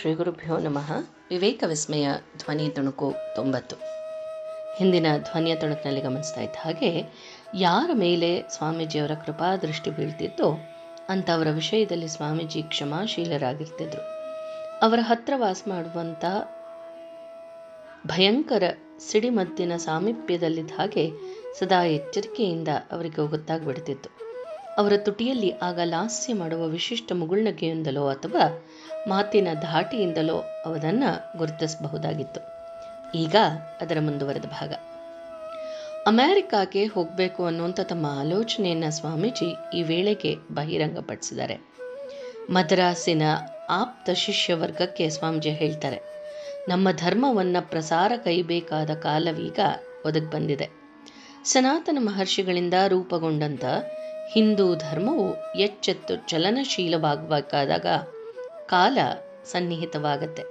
ಶ್ರೀ ಗುರುಭ್ಯೋ ನಮಃ. ವಿವೇಕ ವಿಸ್ಮಯ ಧ್ವನಿ ತುಣುಕು ತೊಂಬತ್ತು. ಹಿಂದಿನ ಧ್ವನಿಯ ತುಣುಕಿನಲ್ಲಿ ಗಮನಿಸ್ತಾ ಇದ್ದ ಹಾಗೆ, ಯಾರ ಮೇಲೆ ಸ್ವಾಮೀಜಿಯವರ ಕೃಪಾ ದೃಷ್ಟಿ ಬೀಳ್ತಿತ್ತೋ ಅಂಥವರ ವಿಷಯದಲ್ಲಿ ಸ್ವಾಮೀಜಿ ಕ್ಷಮಾಶೀಲರಾಗಿರ್ತಿದ್ರು. ಅವರ ಹತ್ರ ವಾಸ ಮಾಡುವಂಥ ಭಯಂಕರ ಸಿಡಿಮದ್ದಿನ ಸಾಮೀಪ್ಯದಲ್ಲಿದ್ದ ಹಾಗೆ ಸದಾ ಎಚ್ಚರಿಕೆಯಿಂದ ಅವರಿಗೆ ಗೊತ್ತಾಗ್ಬಿಡ್ತಿತ್ತು ಅವರ ತುಟಿಯಲ್ಲಿ ಆಗ ಲಾಸ್ಯ ಮಾಡುವ ವಿಶಿಷ್ಟ ಮುಗುಳ್ನಗೆಯಿಂದಲೋ ಅಥವಾ ಮಾತಿನ ಧಾಟಿಯಿಂದಲೋ ಅವನನ್ನು ಗುರುತಿಸಬಹುದಾಗಿತ್ತು. ಈಗ ಅದರ ಮುಂದುವರೆದ ಭಾಗ. ಅಮೆರಿಕಾಗೆ ಹೋಗಬೇಕು ಅನ್ನುವಂಥ ತಮ್ಮ ಆಲೋಚನೆಯನ್ನು ಸ್ವಾಮೀಜಿ ಈ ವೇಳೆಗೆ ಬಹಿರಂಗಪಡಿಸಿದ್ದಾರೆ. ಮದ್ರಾಸಿನ ಆಪ್ತ ಶಿಷ್ಯ ವರ್ಗಕ್ಕೆ ಸ್ವಾಮೀಜಿ ಹೇಳ್ತಾರೆ, ನಮ್ಮ ಧರ್ಮವನ್ನು ಪ್ರಸಾರ ಕೈಬೇಕಾದ ಕಾಲವೀಗ ಒದಗಿ ಬಂದಿದೆ. ಸನಾತನ ಮಹರ್ಷಿಗಳಿಂದ ರೂಪುಗೊಂಡಂಥ ಹಿಂದೂ ಧರ್ಮವು ಎಚ್ಚೆತ್ತು ಚಲನಶೀಲವಾಗಬೇಕಾದಾಗ ಕಾಲ ಸನ್ನಿಹಿತವಾಗತ್ತೆ.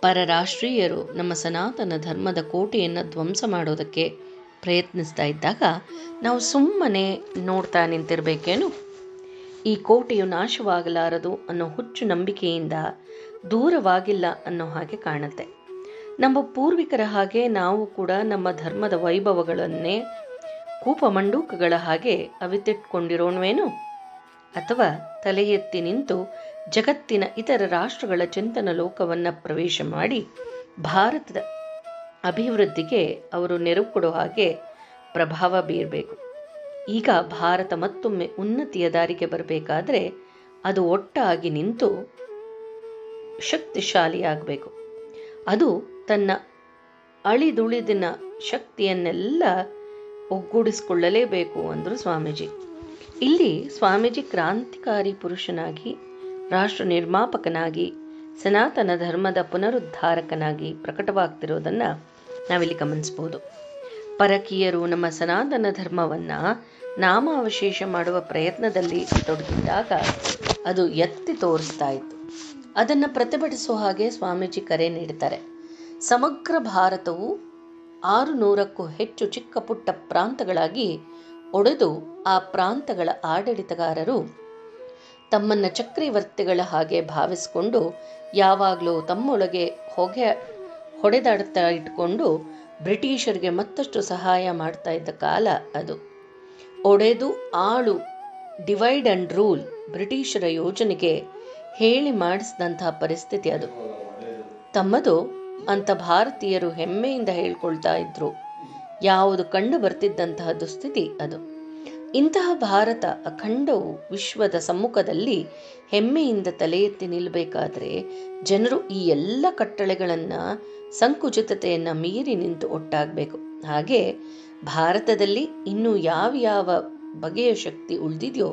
ಪರರಾಷ್ಟ್ರೀಯರು ನಮ್ಮ ಸನಾತನ ಧರ್ಮದ ಕೋಟೆಯನ್ನು ಧ್ವಂಸ ಮಾಡೋದಕ್ಕೆ ಪ್ರಯತ್ನಿಸ್ತಾ ಇದ್ದಾಗ ನಾವು ಸುಮ್ಮನೆ ನೋಡ್ತಾ ನಿಂತಿರಬೇಕೇನು? ಈ ಕೋಟೆಯು ನಾಶವಾಗಲಾರದು ಅನ್ನೋ ಹುಚ್ಚು ನಂಬಿಕೆಯಿಂದ ದೂರವಾಗಿಲ್ಲ ಅನ್ನೋ ಹಾಗೆ ಕಾಣುತ್ತೆ. ನಮ್ಮ ಪೂರ್ವಿಕರ ಹಾಗೆ ನಾವು ಕೂಡ ನಮ್ಮ ಧರ್ಮದ ವೈಭವಗಳನ್ನೇ, ಕೂಪಮಂಡೂಕಗಳ ಹಾಗೆ ಅವಿತಿಟ್ಕೊಂಡಿರೋಣವೇನು? ಅಥವಾ ತಲೆ ಎತ್ತಿ ನಿಂತು ಜಗತ್ತಿನ ಇತರ ರಾಷ್ಟ್ರಗಳ ಚಿಂತನ ಲೋಕವನ್ನು ಪ್ರವೇಶ ಮಾಡಿ ಭಾರತದ ಅಭಿವೃದ್ಧಿಗೆ ಅವರು ನೆರವು ಕೊಡೋ ಹಾಗೆ ಪ್ರಭಾವ ಬೀರಬೇಕು. ಈಗ ಭಾರತ ಮತ್ತೊಮ್ಮೆ ಉನ್ನತಿಯ ದಾರಿಗೆ ಬರಬೇಕಾದರೆ ಅದು ಒಟ್ಟಾಗಿ ನಿಂತು ಶಕ್ತಿಶಾಲಿಯಾಗಬೇಕು. ಅದು ತನ್ನ ಅಳಿದುಳಿದಿನ ಶಕ್ತಿಯನ್ನೆಲ್ಲ ಒಗ್ಗೂಡಿಸಿಕೊಳ್ಳಲೇಬೇಕು ಅಂದರು ಸ್ವಾಮೀಜಿ. ಇಲ್ಲಿ ಸ್ವಾಮೀಜಿ ಕ್ರಾಂತಿಕಾರಿ ಪುರುಷನಾಗಿ, ರಾಷ್ಟ್ರ ನಿರ್ಮಾಪಕನಾಗಿ, ಸನಾತನ ಧರ್ಮದ ಪುನರುದ್ಧಾರಕನಾಗಿ ಪ್ರಕಟವಾಗ್ತಿರೋದನ್ನು ನಾವಿಲ್ಲಿ ಗಮನಿಸ್ಬೋದು. ಪರಕೀಯರು ನಮ್ಮ ಸನಾತನ ಧರ್ಮವನ್ನು ನಾಮಾವಶೇಷ ಮಾಡುವ ಪ್ರಯತ್ನದಲ್ಲಿ ತೊಡಗಿದ್ದಾಗ ಅದು ಎತ್ತಿ ತೋರಿಸ್ತಾ ಇತ್ತು. ಅದನ್ನು ಪ್ರತಿಭಟಿಸುವ ಹಾಗೆ ಸ್ವಾಮೀಜಿ ಕರೆ ನೀಡ್ತಾರೆ. ಸಮಗ್ರ ಭಾರತವು ಆರು ನೂರಕ್ಕೂ ಹೆಚ್ಚು ಚಿಕ್ಕ ಪುಟ್ಟ ಪ್ರಾಂತಗಳಾಗಿ ಒಡೆದು ಆ ಪ್ರಾಂತಗಳ ಆಡಳಿತಗಾರರು ತಮ್ಮನ್ನು ಚಕ್ರವರ್ತಿಗಳ ಹಾಗೆ ಭಾವಿಸಿಕೊಂಡು ಯಾವಾಗಲೂ ತಮ್ಮೊಳಗೆ ಹೊಗೆ ಹೊಡೆದಾಡ್ತಾ ಇಟ್ಕೊಂಡು ಬ್ರಿಟಿಷರಿಗೆ ಮತ್ತಷ್ಟು ಸಹಾಯ ಮಾಡ್ತಾ ಇದ್ದ ಕಾಲ ಅದು. ಒಡೆದು, ಆಳು, ಡಿವೈಡ್ ಅಂಡ್ ರೂಲ್ ಬ್ರಿಟಿಷರ ಯೋಜನೆಗೆ ಹೇಳಿ ಮಾಡಿಸಿದಂತಹ ಪರಿಸ್ಥಿತಿ ಅದು. ತಮ್ಮದು ಅಂತ ಭಾರತೀಯರು ಹೆಮ್ಮೆಯಿಂದ ಹೇಳ್ಕೊಳ್ತಾ ಇದ್ರು. ಯಾವುದು ಕಂಡು ಬರ್ತಿದ್ದಂತಹ ದುಸ್ಥಿತಿ ಅದು. ಇಂತಹ ಭಾರತ ಅಖಂಡವು ವಿಶ್ವದ ಸಮ್ಮುಖದಲ್ಲಿ ಹೆಮ್ಮೆಯಿಂದ ತಲೆ ಎತ್ತಿ ನಿಲ್ಲಬೇಕಾದ್ರೆ ಜನರು ಈ ಎಲ್ಲ ಕಟ್ಟಳೆಗಳನ್ನು ಸಂಕುಚಿತತೆಯನ್ನು ಮೀರಿ ನಿಂತು ಒಟ್ಟಾಗಬೇಕು. ಹಾಗೆ ಭಾರತದಲ್ಲಿ ಇನ್ನೂ ಯಾವ ಯಾವ ಬಗೆಯ ಶಕ್ತಿ ಉಳಿದಿದೆಯೋ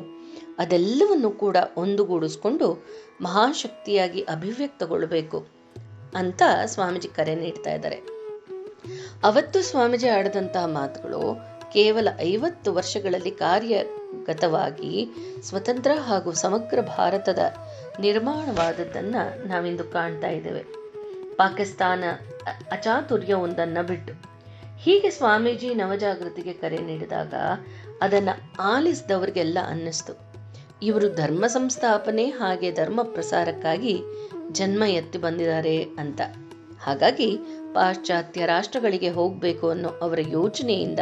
ಅದೆಲ್ಲವನ್ನು ಕೂಡ ಒಂದುಗೂಡಿಸ್ಕೊಂಡು ಮಹಾಶಕ್ತಿಯಾಗಿ ಅಭಿವ್ಯಕ್ತಗೊಳ್ಳಬೇಕು ಅಂತ ಸ್ವಾಮೀಜಿ ಕರೆ ನೀಡ್ತಾ ಇದ್ದಾರೆ. ಅವತ್ತು ಸ್ವಾಮೀಜಿ ಆಡದಂತಹ ಮಾತುಗಳು ಕೇವಲ ಐವತ್ತು ವರ್ಷಗಳಲ್ಲಿ ಕಾರ್ಯಗತವಾಗಿ ಸ್ವತಂತ್ರ ಹಾಗೂ ಸಮಗ್ರ ಭಾರತದ ನಿರ್ಮಾಣವಾದದ್ದನ್ನು ನಾವಿಂದು ಕಾಣ್ತಾ ಇದ್ದೇವೆ. ಪಾಕಿಸ್ತಾನ ಅಚಾತುರ್ಯವೊಂದನ್ನು ಬಿಟ್ಟು. ಹೀಗೆ ಸ್ವಾಮೀಜಿ ನವಜಾಗೃತಿಗೆ ಕರೆ ನೀಡಿದಾಗ ಅದನ್ನು ಆಲಿಸಿದವರಿಗೆಲ್ಲ ಅನ್ನಿಸ್ತು. ಇವರು ಧರ್ಮ ಸಂಸ್ಥಾಪನೆ ಹಾಗೆ ಧರ್ಮ ಪ್ರಸಾರಕ್ಕಾಗಿ ಜನ್ಮ ಎತ್ತಿ ಬಂದಿದ್ದಾರೆ ಅಂತ. ಹಾಗಾಗಿ ಪಾಶ್ಚಾತ್ಯ ರಾಷ್ಟ್ರಗಳಿಗೆ ಹೋಗಬೇಕು ಅನ್ನೋ ಅವರ ಯೋಚನೆಯಿಂದ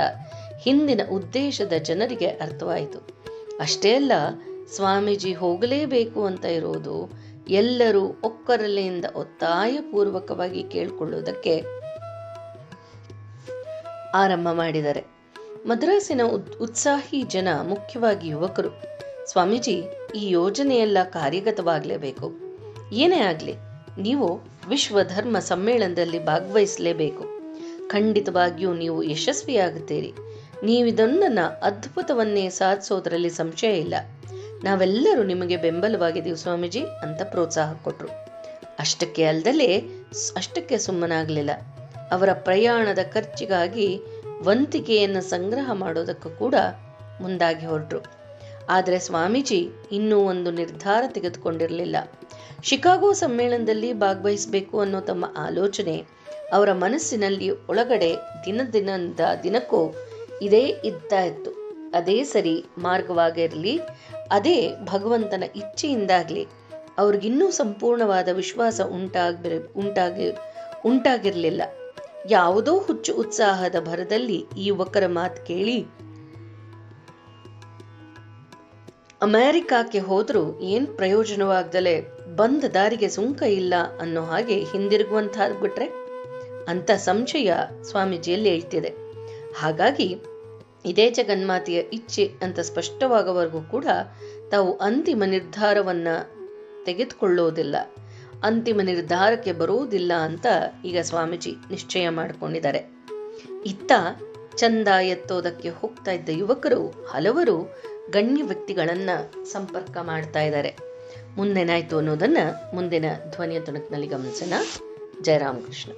ಹಿಂದಿನ ಉದ್ದೇಶದ ಜನರಿಗೆ ಅರ್ಥವಾಯಿತು. ಅಷ್ಟೇ ಅಲ್ಲ, ಸ್ವಾಮೀಜಿ ಹೋಗಲೇಬೇಕು ಅಂತ ಇರೋದು ಎಲ್ಲರೂ ಒಕ್ಕರಲೆಯಿಂದ ಒತ್ತಾಯಪೂರ್ವಕವಾಗಿ ಕೇಳಿಕೊಳ್ಳುವುದಕ್ಕೆ ಆರಂಭ ಮಾಡಿದ್ದಾರೆ. ಮದ್ರಾಸಿನ ಉತ್ಸಾಹಿ ಜನ ಮುಖ್ಯವಾಗಿ ಯುವಕರು. ಸ್ವಾಮೀಜಿ, ಈ ಯೋಜನೆಯೆಲ್ಲ ಕಾರ್ಯಗತವಾಗಲೇಬೇಕು. ಏನೇ ಆಗಲಿ ನೀವು ವಿಶ್ವ ಧರ್ಮ ಸಮ್ಮೇಳನದಲ್ಲಿ ಭಾಗವಹಿಸಲೇಬೇಕು. ಖಂಡಿತವಾಗಿಯೂ ನೀವು ಯಶಸ್ವಿಯಾಗುತ್ತೀರಿ. ನೀವಿದೊಂದನ್ನು ಅದ್ಭುತವನ್ನೇ ಸಾಧಿಸೋದ್ರಲ್ಲಿ ಸಂಶಯ ಇಲ್ಲ. ನಾವೆಲ್ಲರೂ ನಿಮಗೆ ಬೆಂಬಲವಾಗಿದ್ದೀವಿ ಸ್ವಾಮೀಜಿ ಅಂತ ಪ್ರೋತ್ಸಾಹ ಕೊಟ್ಟರು ಅಷ್ಟಕ್ಕೆ ಅಲ್ಲದೆ ಅಷ್ಟಕ್ಕೆ ಸುಮ್ಮನಾಗಲಿಲ್ಲ. ಅವರ ಪ್ರಯಾಣದ ಖರ್ಚಿಗಾಗಿ ವಂತಿಕೆಯನ್ನು ಸಂಗ್ರಹ ಮಾಡೋದಕ್ಕೂ ಕೂಡ ಮುಂದಾಗಿ ಹೊರಟರು. ಆದರೆ ಸ್ವಾಮೀಜಿ ಇನ್ನೂ ಒಂದು ನಿರ್ಧಾರ ತೆಗೆದುಕೊಂಡಿರಲಿಲ್ಲ. ಶಿಕಾಗೋ ಸಮ್ಮೇಳನದಲ್ಲಿ ಭಾಗವಹಿಸಬೇಕು ಅನ್ನೋ ತಮ್ಮ ಆಲೋಚನೆ ಅವರ ಮನಸ್ಸಿನಲ್ಲಿ ಒಳಗಡೆ ದಿನ ದಿನದಿಂದ ದಿನಕ್ಕೂ ಇದೇ ಇದ್ದಾ ಇತ್ತು. ಅದೇ ಸರಿ ಮಾರ್ಗವಾಗಿರಲಿ, ಅದೇ ಭಗವಂತನ ಇಚ್ಛೆಯಿಂದಾಗಲಿ ಅವ್ರಿಗಿನ್ನೂ ಸಂಪೂರ್ಣವಾದ ವಿಶ್ವಾಸ ಉಂಟಾಗಿರ ಉಂಟಾಗಿ, ಉಂಟಾಗಿರಲಿಲ್ಲ. ಯಾವುದೋ ಹುಚ್ಚು ಉತ್ಸಾಹದ ಭರದಲ್ಲಿ ಈ ಯುವಕರ ಮಾತು ಕೇಳಿ, ಅಮೆರಿಕಕ್ಕೆ ಹೋದರೂ ಏನು ಪ್ರಯೋಜನವಾಗ್ದಲೆ ಬಂದ ದಾರಿಗೆ ಸುಂಕ ಇಲ್ಲ ಅನ್ನೋ ಹಾಗೆ ಹಿಂದಿರುಗುವಂತಾಗ್ಬಿಟ್ರೆ ಅಂತ ಸಂಶಯ ಸ್ವಾಮೀಜಿಯಲ್ಲಿ ಹೇಳ್ತಿದೆ. ಹಾಗಾಗಿ ಇದೇ ಜಗನ್ಮಾತೆಯ ಇಚ್ಛೆ ಅಂತ ಸ್ಪಷ್ಟವಾಗವರೆಗೂ ಕೂಡ ತಾವು ಅಂತಿಮ ನಿರ್ಧಾರವನ್ನ ತೆಗೆದುಕೊಳ್ಳೋದಿಲ್ಲ. ಅಂತಿಮ ನಿರ್ಧಾರಕ್ಕೆ ಬರುವುದಿಲ್ಲ ಅಂತ ಈಗ ಸ್ವಾಮೀಜಿ ನಿಶ್ಚಯ ಮಾಡಿಕೊಂಡಿದ್ದಾರೆ. ಇತ್ತ ಚಂದ ಎತ್ತೋದಕ್ಕೆ ಹೋಗ್ತಾ ಇದ್ದ ಯುವಕರು ಹಲವರು ಗಣ್ಯ ವ್ಯಕ್ತಿಗಳನ್ನ ಸಂಪರ್ಕ ಮಾಡ್ತಾ ಇದ್ದಾರೆ. ಮುಂದೇನಾಯ್ತು ಅನ್ನೋದನ್ನ ಮುಂದಿನ ಧ್ವನಿಯ ತುಣುಕಿನಲ್ಲಿ ಗಮನಿಸೋಣ. ಜಯರಾಮಕೃಷ್ಣ.